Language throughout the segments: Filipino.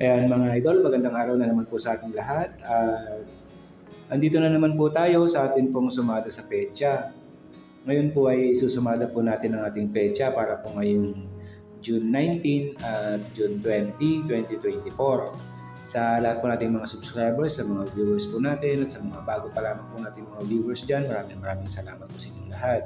Ayan mga idol, magandang araw na naman po sa ating lahat. At andito na naman po tayo sa atin pong sumada sa pecha. Ngayon po ay susumada po natin ang ating pecha para po ngayong June 19 at June 20, 2024. Sa lahat po nating mga subscribers, sa mga viewers po natin, at sa mga bago pa lamang po nating mga viewers dyan, maraming maraming salamat po sa inyong lahat.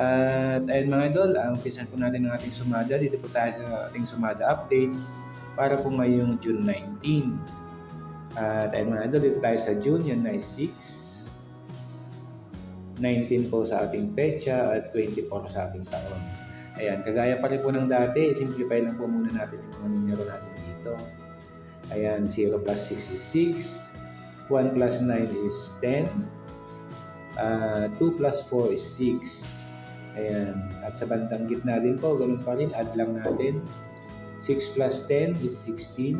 At ayun mga idol, ang umpisan po natin ng ating sumada. Dito po tayo sa ating sumada update para po ngayong June 19. At ayun idol, dito tayo sa June, yan ay 6. 19 po sa ating pecha at 24 sa ating taon. Ayan, kagaya pa rin po ng dati, simplify lang po muna natin yung mga numero natin dito. Ayan, 0 plus 6 is 6. 1 plus 9 is 10. Uh, 2 plus 4 is 6. Ayan. At sa bandang gitna din po, ganun pa rin, add lang natin. 6 plus 10 is 16.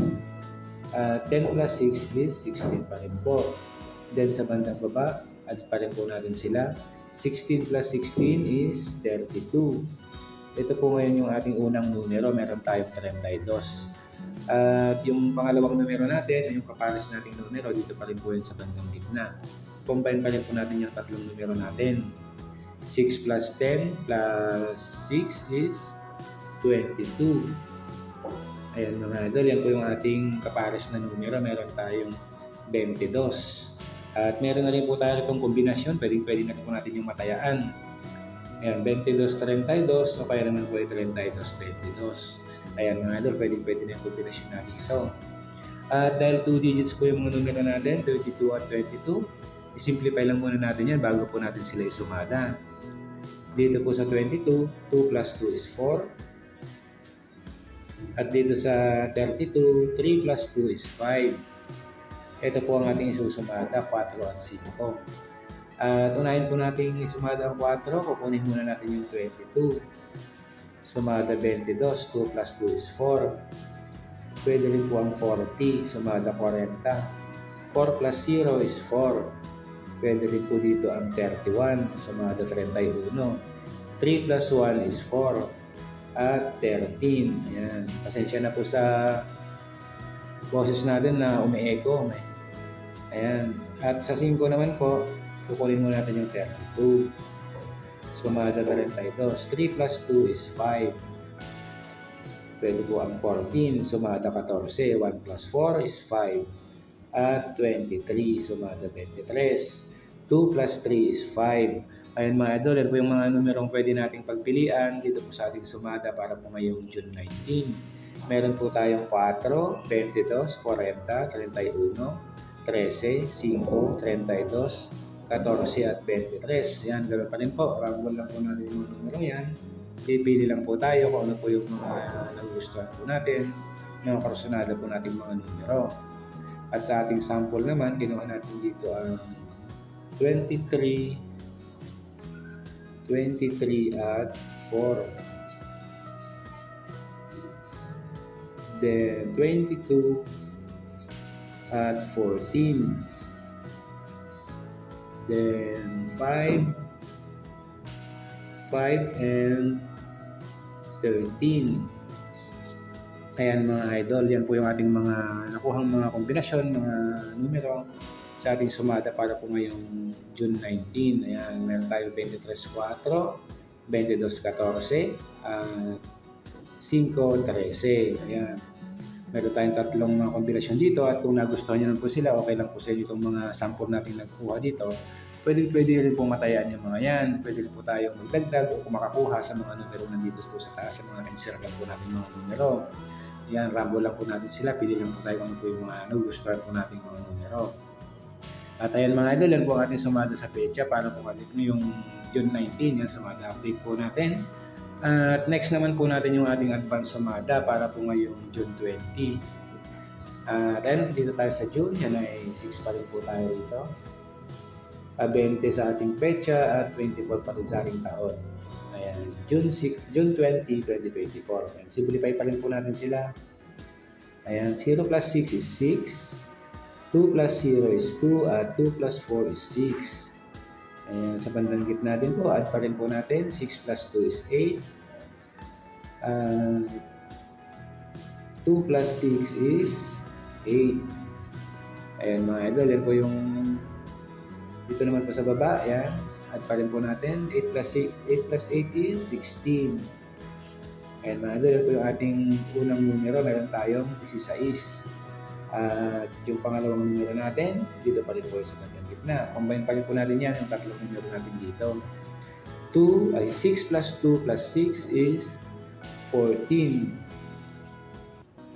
Uh, 10 plus 6 is 16 pa rin po. Then sa bandang baba, add pa rin po natin sila. 16 plus 16 is 32. Ito po ngayon yung ating unang numero. Meron tayong 32. At yung pangalawang numero natin, yung kapares nating numero, dito pa rin po yun sa bandang gitna. Combine pa rin po natin yung tatlong numero natin. 6 plus 10 plus 6 is 22. Ayan mga idol, yan po yung ating kapares na numero. Meron tayong 22. At meron na rin po tayo itong kombinasyon. Pwede, pwede na po natin yung matayaan. Ayan, 22-32 o kaya naman po ay 32-22. Ayan mga idol, pwede, pwede na yung kombinasyon natin ito. At dahil 2 digits po yung mga numero natin, 32 at 22, i-simplify lang muna natin yan bago po natin sila isumada. Dito po sa 22, 2 plus 2 is 4. At dito sa 32, 3 plus 2 is 5. Ito po ang ating isusumada, 4 at 5. At unahin po natin isumada ang 4, kukunin muna natin yung 22. Sumada 22, 2 plus 2 is 4. Pwede rin po ang 40, sumada 40. 4 plus 0 is 4. Pwede rin po dito ang 31, sumada 31. 3 plus 1 is 4. At 13. Ayan. Pasensya na po sa boses natin na umi-echo. Ayan. At sa 5 naman po, kukunin mo natin yung 32. Sumada 32. 3 plus 2 is 5. Pwede po ang 14. Sumada 14. 1 plus 4 is 5. At 23. Sumada 23. 2 plus 3 is 5. Ayun mga idol, yan po yung mga numerong pwede nating pagpilian dito po sa ating sumada para po ngayong June 19. Meron po tayong 4, 22, 40, 31, 13, 5, 32, 14 at 23. Yan, ganoon pa rin po. Rambol lang po natin yung numero yan. Pipili lang po tayo kung ano po yung mga nagugustuhan po natin, mga personada po natin mga numero. At sa ating sample naman, ginawa natin dito ang 23, 23 at 4. Then 22 at 14. Then 5, 5 and 13. Ayan mga idol, yan po yung ating mga nakuhang mga kombinasyon, mga numero sa ating sumada para po ngayong June 19. Ayan, meron tayo 23.4, 22.14, at 5.13. Ayan. Meron tayong tatlong mga kombinasyon dito at kung nagustuhan nyo po sila, okay lang po sa inyo itong mga sample natin nagkuha dito. Pwede, pwede rin po matayaan yung mga yan. Pwede rin po tayong magdagdag o kung makakuha sa mga numero nandito po sa taas sa mga insert po natin mga numero. Yan, rambo lang po natin sila. Pili lang po tayo kung ano po yung mga nagustuhan po natin mga numero. At ayan mga idol, yan po ang ating sumada sa pecha para po kalit yung June 19, yan sumada update po natin. At next naman po natin yung ating advance sumada para po ngayong June 20. At then dito tayo sa June, yan ay 6 pa rin po tayo dito. Uh, 20 sa ating pecha at 24 pa rin sa ating taon. Ayan, June, 6, June 20, 2024. Ayan, simplify pa rin po natin sila. Ayan, 0 plus 6 is 6. 2 plus 0 is 2 at 2 plus 4 is 6. Ayan, sa bandang gitna din po, add pa rin po natin. 6 plus 2 is 8. Uh, 2 2 plus 6 is 8. Ayan mga idol, yan po yung dito naman po sa baba, yan. At pa rin po natin, 8 plus 8, 8 plus 8 is 16. Ayan mga idol, yan po yung ating unang numero. Meron tayong 16. At yung pangalawang numero natin, dito pa rin po sa kanyang gitna. Combine pa rin po natin yan, yung tatlong numero natin dito. 2 ay 6 plus 2 plus 6 is 14.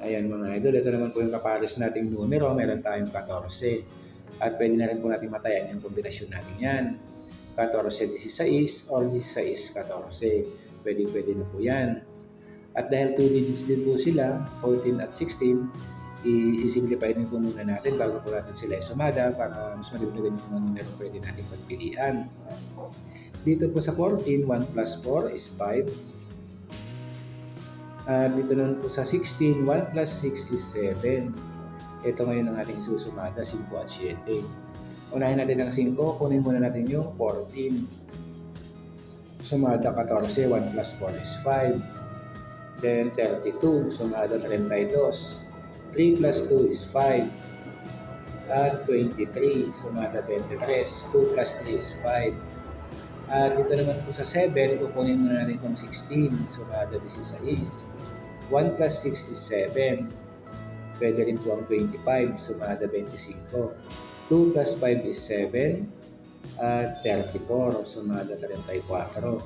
Ayan mga idol, ito naman po yung kapares nating numero. Meron tayong 14. At pwede na rin po natin matayan yung kombinasyon natin yan. 14, 16 or 16, 14. Pwede, pwede na po yan. At dahil 2 digits din po sila, 14 at 16, i-simplify din po muna natin bago po natin sila isumada para mas madagdagan yung mga numero pwede natin pagpilian. Dito po sa 14, 1 plus 4 is 5. At dito naman po sa 16, 1 plus 6 is 7. Ito ngayon ang ating susumada, 5 at 7. Unahin natin ang 5, kunin muna natin yung 14. Sumada 14, 1 plus 4 is 5. Then 32, sumada 32. 3 plus 2 is 5. At 23, sumada 23. 2 plus 3 is 5. At dito naman po sa 7, kukunin muna natin itong 16. Sumada 16. 1 plus 6 is 7. Pwede rin po ang 25. Sumada 25. 2 plus 5 is 7. At 34. Sumada 34.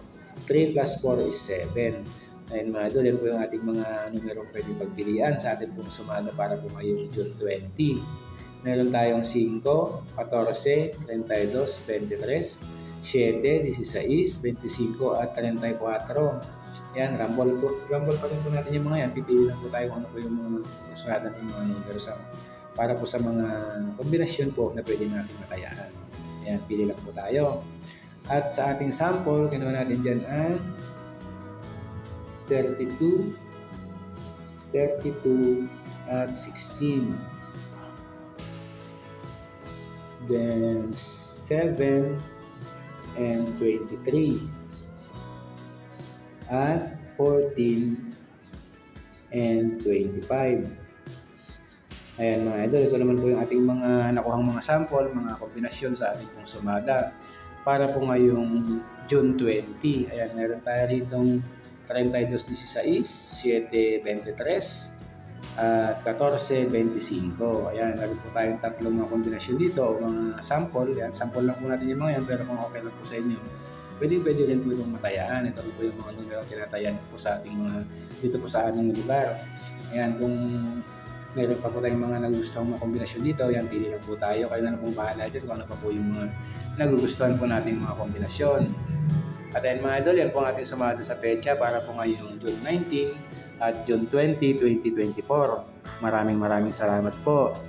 3 plus 4 is 7. Ayun mga idol, yan po yung ating mga numerong pwede pagpilian sa ating pong sumada para po ngayong June 20. Meron tayong 5, 14, 32, 23, 7, 16, 25 at 34. Yan, rumble po. Rumble pa rin po natin yung mga yan. Pipili lang po tayo kung ano po yung mga susunod natin mga numero sa para po sa mga kombinasyon po na pwede natin matayaan. Yan, pili lang po tayo. At sa ating sample, kinuha natin dyan ang 32, 32 at 16. Then 7 and 23 at 14 and 25. Ayan mga idol, ito naman po yung ating mga nakuhang mga sample, mga kombinasyon sa ating pong sumada para po ngayong June 20. Ayan, meron tayo ritong 32.16, 7.23, at 14.25. Ayan, meron po tayong tatlong mga kombinasyon dito o mga sample. Ayan, sample lang po natin yung mga yan pero kung okay lang po sa inyo, pwede pwede rin po itong matayaan. Ito po yung mga numero tinatayan po sa ating mga dito po sa aming lugar. Ayan, kung meron pa po tayong mga nagustuhan mga kombinasyon dito, yan, pili lang po tayo. Kayo na lang po bahala dyan kung ano pa po yung mga nagugustuhan po nating mga kombinasyon. At ayun mga idol, yan po ang ating sumada sa pecha para po ngayong June 19 at June 20, 2024. Maraming maraming salamat po.